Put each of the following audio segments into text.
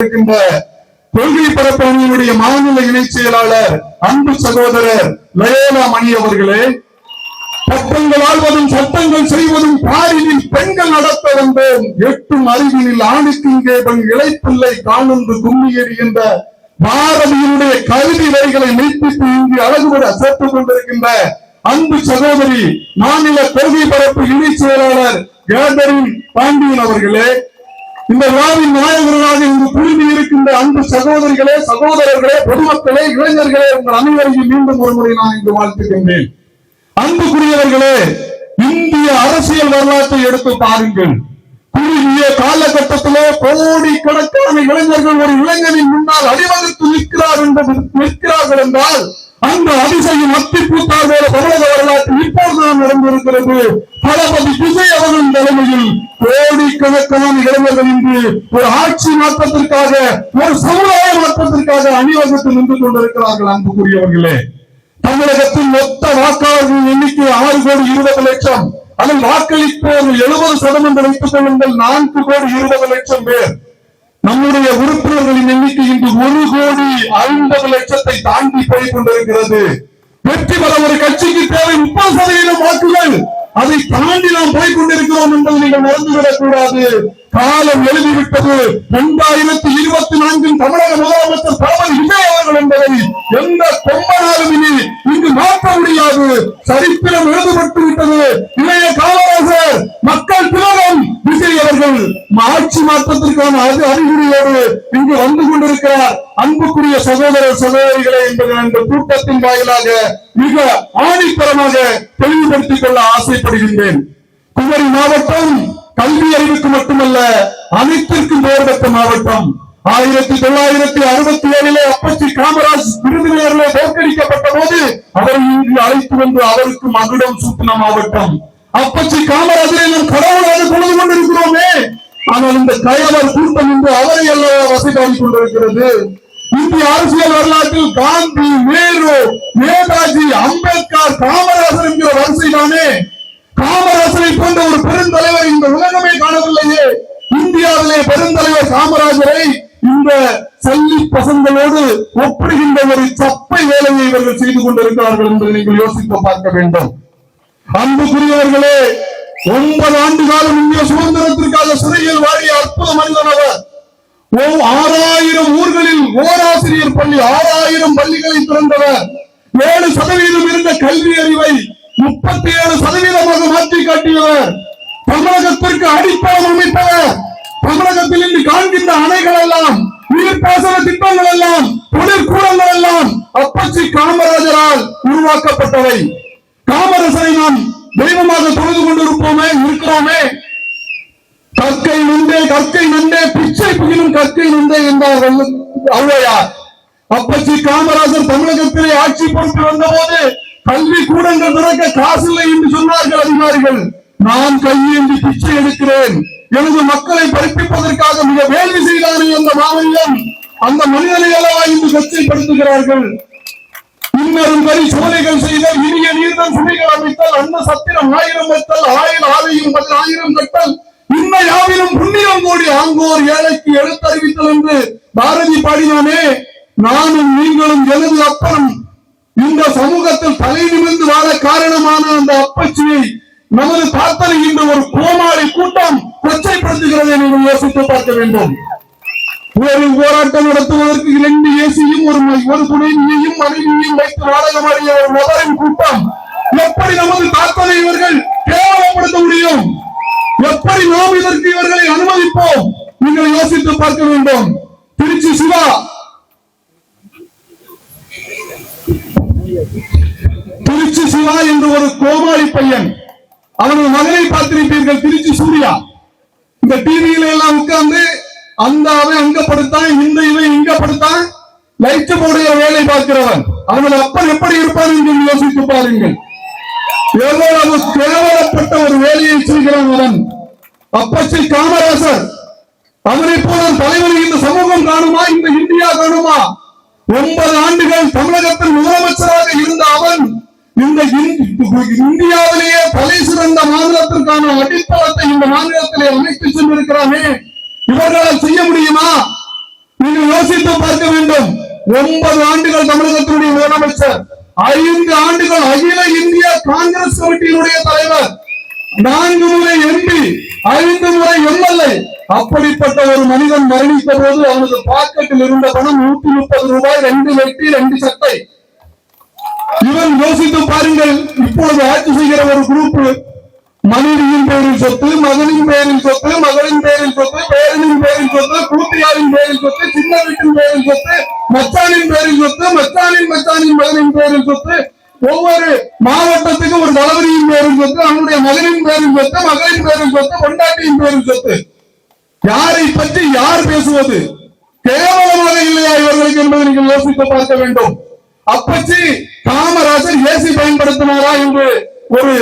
இருக்கின்ற கொள்கை பரப்பணியினுடைய மாநில இணைச் செயலாளர் அன்பு சகோதரர் லயோலா மணி அவர்களே சட்டங்கள் ஆழ்வதும் சட்டங்கள் செய்வதும் பாரினில் பெண்கள் நடத்த வந்தோம். எட்டும் அறிவினில் ஆணுக்கு இங்கே தன் இளைப்பிள்ளை காணுந்து கும்மி எறிகின்ற பாரதியினுடைய கல்வி வரிகளை நீட்டித்து இங்கு அழகுபட சேர்த்துக் கொண்டிருக்கின்ற அன்பு சகோதரி மாநில கொள்கை பரப்பு இணைச் செயலாளர் கேதரின் பாண்டியன் அவர்களே இந்த விழாவின் நாயகர்களாக இங்கு குழுமி இருக்கின்ற அன்பு சகோதரிகளே சகோதரர்களே பொதுமக்களே இளைஞர்களே உங்கள் அனைவரையும் மீண்டும் ஒரு முறை நான் இங்கு வாழ்த்துகின்றேன். அன்புக்குரியவர்களே இந்திய அரசியல் வரலாற்றை எடுத்து பாருங்கள். குறுகிய காலகட்டத்திலே கோடி கணக்கான இளைஞர்கள் ஒரு இளைஞனின் முன்னால் அடிவகுத்து நிற்கிறார் என்று நிற்கிறார்கள் என்றால் அந்த அதிசயம் மத்தி பூத்தார் போல தமிழக வரலாற்று இப்போதுதான் நடந்திருக்கிறது. தளபதி விஜய் அவர்கள் தலைமையில் கோடிக்கணக்கான இளைஞர்கள் இன்று ஒரு ஆட்சி மாற்றத்திற்காக ஒரு சமுதாய மாற்றத்திற்காக அணிவகுத்து நின்று கொண்டிருக்கிறார்கள் அன்புக்குரியவர்களே. தமிழகத்தின் மொத்த வாக்காளர்களின் எண்ணிக்கை ஆறு கோடி இருபது லட்சம். அதில் வாக்களிப்போர் எழுபது சதவீதம் வைத்துக் கொள்ளுங்கள் நான்கு கோடி இருபது லட்சம் பேர். நம்முடைய உறுப்பினர்களின் எண்ணிக்கை இன்று ஒரு கோடி ஐம்பது லட்சத்தை தாண்டி போய் கொண்டிருக்கிறது வெற்றி பெற ஒரு கட்சிக்கு தேவை முப்பது சதவீதம் வாக்குகள். அதை தாண்டி நாம் போய் கொண்டிருக்கிறோம் என்பதை நீங்கள் மறந்துவிடக் கூடாது காலம் எழுதிவிட்டது. இரண்டாயிரத்தி இருபத்தி நான்கில் தமிழக முதலமைச்சர் தளபதி விஜய் அவர்கள் என்பதை எந்த கொம்பனாலும் இனி இங்கு மாற்ற முடியாது. சரித்திரம் எழுதப்பட்டு விட்டது. இளைய காலராசர் ஆட்சி மாற்றத்திற்கான அது அறிகுறியோடு இங்கு வந்து கொண்டிருக்கிறார் அன்புக்குரிய சகோதர சகோதரிகளை என்பது அந்த கூட்டத்தின் வாயிலாக மிக ஆணித்தரமாக தெளிவுபடுத்திக் கொள்ள ஆசைப்படுகின்றேன். குமரி மாவட்டம் கல்வி அறிவுக்கு மட்டுமல்ல அனைத்திற்கும் பெயர்பெற்ற மாவட்டம். ஆயிரத்தி தொள்ளாயிரத்தி அறுபத்தி ஏழிலே அப்பச்சி காமராஜ் விருதுநகரிலே தோற்கடிக்கப்பட்ட போது அவரை இங்கு அழைத்து வந்து அவருக்கு மகுடம் சூட்டின மாவட்டம். அப்பச்சி காமராஜரை நாம் கடவுளாக கொண்டு கொண்டிருக்கிறோமே. ஆனால் இந்த கயவர் கூட்டம் என்று அவரை எல்லாம் வசைபாடி கொண்டிருக்கிறது. இந்திய அரசியல் வரலாற்றில் காந்தி நேரு நேதாஜி அம்பேத்கர் காமராசர் என்கிற வரிசைதானே காமராசரை போன்ற ஒரு பெருந்தலைவர் இந்த உலகமே காணவில்லையே. இந்தியாவிலே பெருந்தலைவர் காமராஜரை இந்த சல்லி பசங்களோடு ஒப்பிடுகின்ற ஒரு சப்பை வேலையை இவர்கள் செய்து கொண்டிருக்கிறார்கள் என்று நீங்கள் யோசித்து பார்க்க வேண்டும். அன்புக்குரியவர்களே ஒன்பது ஆண்டு காலம் இந்திய சுதந்திரத்திற்காக சிறையில் வாடிய அற்புத மனிதன் அவர். ஓ- ஆறாயிரம் ஊர்களில் ஓராசிரியர் பள்ளி ஆறாயிரம் பள்ளிகளை திறந்தவர். ஏழு சதவீதம் இருந்த கல்வி அறிவை முப்பத்தி ஏழு சதவீதமாக மாற்றி காட்டியவர். தமிழகத்திற்கு அடித்தளம் அமைத்தவர். தமிழகத்தில் இன்று காண்கின்ற அணைகள் எல்லாம் நீர்ப்பாசன திட்டங்கள் எல்லாம் தொழிற்கூடங்கள் எல்லாம் அப்பச்சி காமராஜரால் உருவாக்கப்பட்டவை. காமராஜரை நாம் தெய்வமாக தொழுது கொண்டிருப்போமே இருக்கிறோமே கற்கை நுண்டே கற்கை நின்றே பிச்சை புகிலும் கற்கை நுண்டே என்றார்கள் வள்ளுவ- ஔவையார் அப்பச்சி காமராஜர் தமிழகத்திலே ஆட்சி பொறுப்பு வந்தபோது கல்வி கூடங்கள் திறக்க காசில்லை என்று சொன்னார்கள் அதிகாரிகள். நான் கையேந்தி பிச்சை எடுக்கிறேன். எனது மக்களை படிப்பிப்பதற்காக மிக வேள்வி செய்தார்கள் அந்த மாமனிதன் அந்த மனிதனை அல்லவா இன்று கொச்சைப்படுத்துகிறார்கள்? இன்னரும் வரி சோலைகள் செய்த இனிய நீர்தம் சுமைகள் அமைத்தல் அன்ன சத்திரம் ஆயிரம் வைத்தல் ஆயில் ஆலையும் ஆயிரம் கட்டல். இன்ன யாவிலும் புண்ணியம் கோடி ஆங்கோர் ஏழைக்கு எழுத்தறிவித்தல் என்று பாரதி பாடினானே நானும் நீங்களும் எனது அப்பனும் இந்த சமூகத்தில் தலை நிமிர்ந்து வாழ காரணமான அந்த அப்பச்சியை நமது பார்த்தனை இன்று ஒரு கோமாளி கூட்டம் கொச்சைப்படுத்துகிறதை என்று யோசித்து பார்க்க வேண்டும். ஒரு போராட்டம் நடத்துவதற்கு இரண்டு ஏசியும் ஒரு ஒரு துணைவியையும் மனைவியையும் வைத்து நாடகமாடிய ஒரு நபரின் கூட்டம். எப்படி நமது தாக்கலை இவர்கள் கேவலப்படுத்த முடியும்? எப்படி நாம் இதற்கு இவர்களை அனுமதிப்போம்? நீங்கள் யோசித்து பார்க்க வேண்டும். திருச்சி சிவா. திருச்சி சிவா என்று ஒரு கோமாளி பையன். அவனது மகனை பார்த்திருப்பீர்கள் திருச்சி சூர்யா. இந்த டிவியில எல்லாம் உட்கார்ந்து அந்த அவன் அங்க படுத்தான் இந்த இவன் இங்க படுத்தான். லைட் போடுகிற வேலை பார்க்கிறவன். அவன் அப்பன் எப்படி இருப்பான் என்று யோசித்து பாருங்கள். எவ்வளவு கேவலப்பட்ட ஒரு வேலையை செய்கிறான் அவன். அப்பச்சி காமராசர் அவனை போல தலைவனை இந்த சமூகம் காணுமா? இந்த இந்தியா காணுமா? ஒன்பது ஆண்டுகள் தமிழகத்தில் முதலமைச்சராக இருந்த அவன் இந்த இந்தியாவிலேயே தலை சிறந்த மாநிலத்திற்கான அடித்தளத்தை இந்த மாநிலத்திலே அமைத்து சென்றிருக்கிறானே. இவர்களால் செய்ய முடியுமா? நீ யோசித்து பார்க்க வேண்டும். ஒன்பது ஆண்டுகள் தமிழகத்தினுடைய முதலமைச்சர் ஐந்து ஆண்டுகள் அகில இந்திய காங்கிரஸ் கமிட்டியினுடைய தலைவர் நான்கு முறை எம்பி ஐந்து முறை எம்எல்ஏ அப்படிப்பட்ட ஒரு மனிதன் மரணித்த போது அவனது பாக்கெட்டில் இருந்த பணம் நூத்தி முப்பது ரூபாய் ரெண்டு வெட்டி ரெண்டு சட்டை. இவன் யோசித்து பாருங்கள் இப்பொழுது ஆட்சி செய்கிற ஒரு குரூப் மனைவியின் பேரில் சொத்து மகனின் பேரில் சொத்து மகளின் பேரில் சொத்து பேரனின் பேரில் சொத்து கூட்டியாரின் பேரில் சொத்து சின்ன வீட்டின் பேரில் சொத்து மச்சானின் பேரில் சொத்து மச்சானின் மச்சானின் மகனின் பேரில் சொத்து ஒவ்வொரு மாவட்டத்துக்கும் ஒரு தளபதியின் பேரில் சொத்து அவனுடைய மகனின் பேரில் சொத்து மகளின் பேரில் சொத்து கொண்டாட்டியின் பேரில் சொத்து யாரை பற்றி யார் பேசுவது கேவலமாக இல்லையா இவர்களுக்கு என்பதை நீங்கள் யோசித்து பார்க்க வேண்டும் அப்பச்சி காமராஜர் ஏசி பயன்படுத்தினாரா என்று ஒரு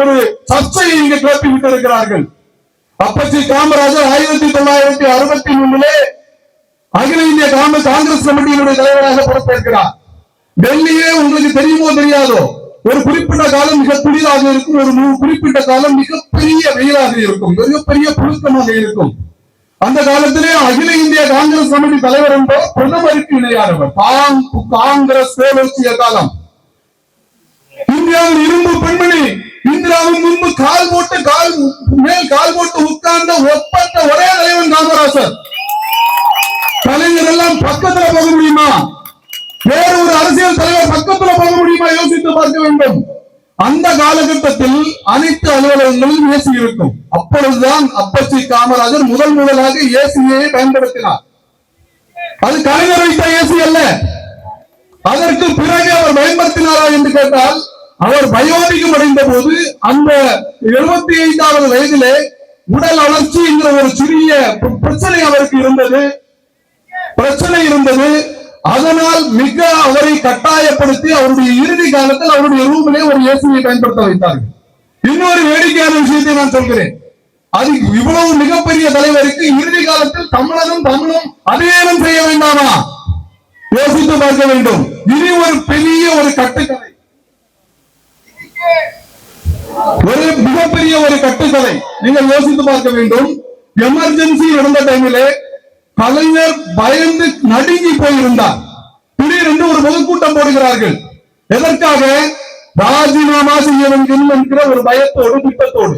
ஒரு சர்ச்சையை இங்கு கிளப்பி விட்டிருக்கிறார்கள். அப்பச்சி காமராஜர் ஆயிரத்தி தொள்ளாயிரத்தி அறுபத்தி மூணுலே அகில இந்திய காங்கிரஸ் கமிட்டியினுடைய தலைவராக பொறுப்பேற்கிறார். டெல்லியே உங்களுக்கு தெரியுமோ தெரியாதோ ஒரு குறிப்பிட்ட காலம் மிக குளிராக இருக்கும் ஒரு குறிப்பிட்ட காலம் மிகப்பெரிய வெயிலாக இருக்கும் மிகப்பெரிய புழுக்கமாக இருக்கும். அந்த காலத்திலே அகில இந்திய காங்கிரஸ் கமிட்டி தலைவர் என்பவர் பிரதமருக்கு இணையானவர். காங்கிரஸ் பேரொச்சிய காலம். இந்தியாவில் இரும்பு பெண்மணி இந்திராவின் முன்பு கால் போட்டு கால் மேல் கால் போட்டு உட்கார்ந்த ஒப்பற்ற ஒரே தலைவன் காமராசர். கலைஞர் எல்லாம் பக்கத்துல போக முடியுமா? வேற ஒரு அரசியல் தலைவர் பக்கத்துல போக முடியுமா? யோசித்து பார்க்க வேண்டும். அந்த காலகட்டத்தில் அனைத்து அலுவலகங்களிலும் ஏசி இருக்கும். அப்பொழுதுதான் அப்பச்சி காமராஜர் முதல் முதலாக ஏசியை பயன்படுத்தினார். அது கலைஞர் வைத்த ஏசி அல்ல. அதற்கு பிறகு அவர் பயன்படுத்தினாரா என்று கேட்டால் அவர் பயோதிகம் அடைந்த போது அந்த எழுபத்தி ஐந்தாவது வயதிலே உடல் வளர்ச்சி என்கிற ஒரு சிறிய பிரச்சனை அவருக்கு இருந்தது. பிரச்சனை இருந்தது. அதனால் மிக அவரை கட்டாயப்படுத்தி அவருடைய இறுதி காலத்தில் அவருடைய ரூமிலே ஒரு இயேசுவை பயன்படுத்த வைத்தார்கள். இன்னொரு வேடிக்கையான விஷயத்தை நான் சொல்கிறேன். அது இவ்வளவு மிகப்பெரிய தலைவருக்கு இறுதி காலத்தில் தமிழரும் தமிழும் அதையேனும் செய்ய வேண்டாமா? யோசித்து பார்க்க வேண்டும். இனி ஒரு பெரிய ஒரு கட்டுக்கதை. ஒரு மிகப்பெரிய ஒரு கட்டுக்கதை. நீங்கள் யோசித்து பார்க்க வேண்டும். எமர்ஜென்சி இருந்த டைமிலே கலைஞர் பயந்து நடுங்கி போயிருந்தார். திடீரென்று ஒரு பொதுக்கூட்டம் போடுகிறார்கள். எதற்காக? ராஜினாமா செய்ய வேண்டும் என்கிற ஒரு பயத்தோடு திட்டத்தோடு.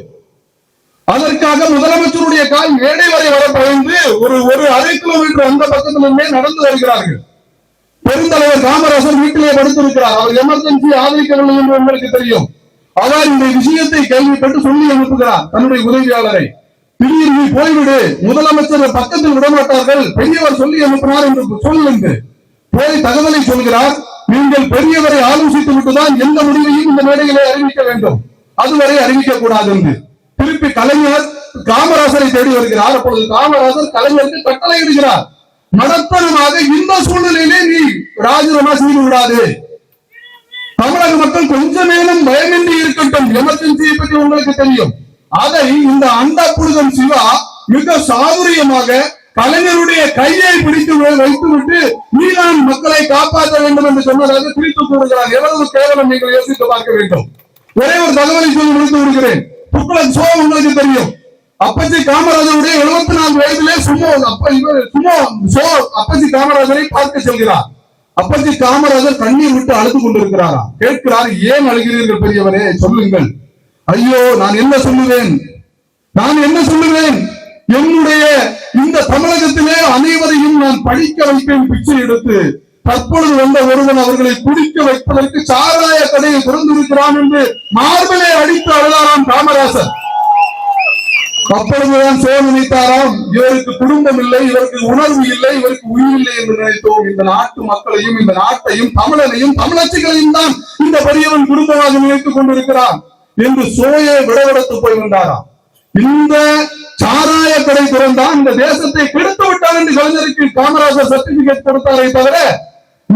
அதற்காக முதலமைச்சருடைய கால் மேடை வரை வர பயந்து ஒரு ஒரு அரை கிலோமீட்டர் அந்த பக்கத்திலிருந்தே நடந்து வருகிறார்கள். பெருந்தலைவர் காமராசர் வீட்டிலே படுத்திருக்கிறார். அவர் எமர்ஜென்சி ஆதரிக்கவில்லை என்று உங்களுக்கு தெரியும். அவர் இந்த விஷயத்தை கேள்விப்பட்டு சொல்லி அனுப்புகிறார் தன்னுடைய உதவியாளரை. திடீர் நீ போய்விடு. முதலமைச்சர் பக்கத்தில் விடமாட்டார்கள். பெரியவர் சொல்லி அனுப்பினார் என்று சொல்லுங்க போய் தகவலை சொல்கிறார். நீங்கள் பெரியவரை ஆலோசித்து விட்டுதான் எந்த முடிவையும் இந்த மேடையிலே அறிவிக்க வேண்டும். அதுவரை அறிவிக்க கூடாது என்று. திருப்பி கலைஞர் காமராசரை தேடி வருகிறார். அப்பொழுது காமராசர் கலைஞருக்கு கட்டளை இடுகிறார் மடத்தனமாக இந்த சூழ்நிலையிலே நீ ராஜினாமா செய்து விடாது. தமிழக மக்கள் கொஞ்சமேலும் பயமின்றி இருக்கட்டும். எமர்ஜென்சியை பற்றி உங்களுக்கு தெரியும். அதை இந்த அண்டா புனிதம் சிவா மிக சாதுரியமாக கலைஞருடைய கையை பிடித்து வைத்துவிட்டு நீதான் மக்களை காப்பாற்ற வேண்டும் என்று சொன்னதாக குறித்து கூறுகிறார். எவ்வளவு கேவலம் நீங்கள் யோசித்து பார்க்க வேண்டும். ஒரே ஒரு தகவலை சொல்லி முடித்து விடுகிறேன். துக்ளக் சோ உங்களுக்கு தெரியும். அப்பச்சி காமராஜருடைய எழுபத்தி நான்கு வயதிலே சுமோ அப்ப இவர் சுமோ சோ அப்பச்சி காமராஜரை பார்க்க செல்கிறார். அப்பத்தி காமராஜர் கண்ணீர் விட்டு அழுது கொண்டிருக்கிறாரா? கேட்கிறார் ஏன் அழுகிறீர்கள் பெரியவரே? சொல்லுங்கள். ஐயோ நான் என்ன சொல்லுவேன்? நான் என்ன சொல்லுவேன்? என்னுடைய இந்த தமிழகத்திலே அனைவரையும் நான் படிக்க வைப்பேன். பிச்சை எடுத்து தற்பொழுது வந்த ஒருவன் அவர்களை குடிக்க வைப்பதற்கு சாராய கடையை திறந்திருக்கிறான் என்று மார்பிலே அடித்து அழுதாராம் காமராசர் அப்பொழுதுதான் சோ நினைத்தாராம் இவருக்கு குடும்பம் இல்லை இவருக்கு உணர்வு இல்லை இவருக்கு உயிர் இல்லை என்று நினைத்தோம். இந்த நாட்டு மக்களையும் இந்த நாட்டையும் தமிழனையும் தமிழச்சிகளையும் தான் இந்த பெரியவன் குடும்பமாக நினைத்துக் கொண்டிருக்கிறான் என்று சோயை விடவெடுத்து போய் வந்தாராம் இந்த சாராய கடை திறந்தான் இந்த தேசத்தை கெடுத்து விட்டான் என்று கலைஞருக்கு காமராஜர் சர்டிபிகேட் கொடுத்தாரே தவிர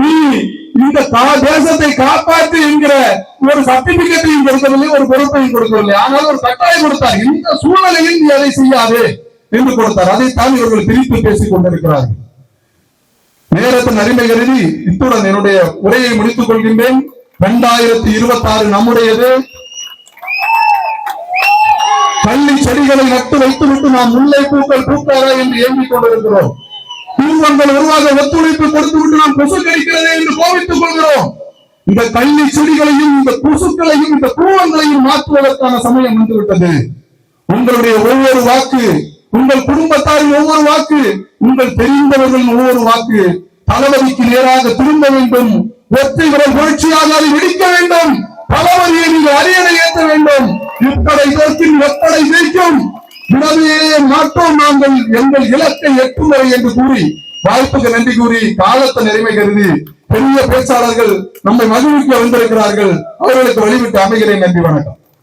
நீ இந்த தேசத்தை காப்பாற்று என்கிற ஒரு சர்டிபிகேட்டையும் கொடுக்கவில்லை ஒரு பொறுப்பையும் கொடுக்கவில்லை. ஆனால் ஒரு கட்டாயம் கொடுத்தார். இந்த சூழ்நிலையில் நீ அதை செய்யாது என்று கொடுத்தார். அதைத்தான் இவர்கள் பிரித்து பேசிக் கொண்டிருக்கிறார்கள். நேரத்தின் அருமை கருதி இத்துடன் என்னுடைய உரையை முடித்துக் கொள்கின்றேன். இரண்டாயிரத்தி இருபத்தி ஆறு நம்முடையது. பள்ளி செடிகளை நட்டு வைத்துவிட்டு நாம் முல்லை பூக்கள் பூக்காதா என்று ஏங்கிக் கொண்டிருக்கிறோம். குடும்பங்கள் உருவாக ஒத்துழைப்பு கொடுத்து விட்டு நாம் கொசு கடிக்கிறது என்று கோவித்துக் கொள்கிறோம். இந்த கல்வி செடிகளையும் இந்த கொசுக்களையும் இந்த கூவங்களையும் மாற்றுவதற்கான சமயம் வந்துவிட்டது. உங்களுடைய ஒவ்வொரு வாக்கு உங்கள் குடும்பத்தாரின் ஒவ்வொரு வாக்கு உங்கள் தெரிந்தவர்களின் ஒவ்வொரு வாக்கு தளபதிக்கு நேராக திரும்ப வேண்டும். ஒற்றை விரல் புரட்சியாக அதை வெடிக்க வேண்டும். தளபதியை நீங்கள் அரியணை ஏற்ற வேண்டும். இப்படை தோற்கும் எப்படை ஜெயிக்கும். விடவே மாட்டோம் நாங்கள் எங்கள் இலக்கை எட்டும் வரை என்று கூறி வாய்ப்புக்கு நன்றி கூறி காலத்தை நிறைமை கருதி பெரிய பேச்சாளர்கள் நம்மை மகிழ்விக்க வந்திருக்கிறார்கள். அவர்களுக்கு வழிவிட்டு அமைகிறேன். நன்றி வணக்கம்.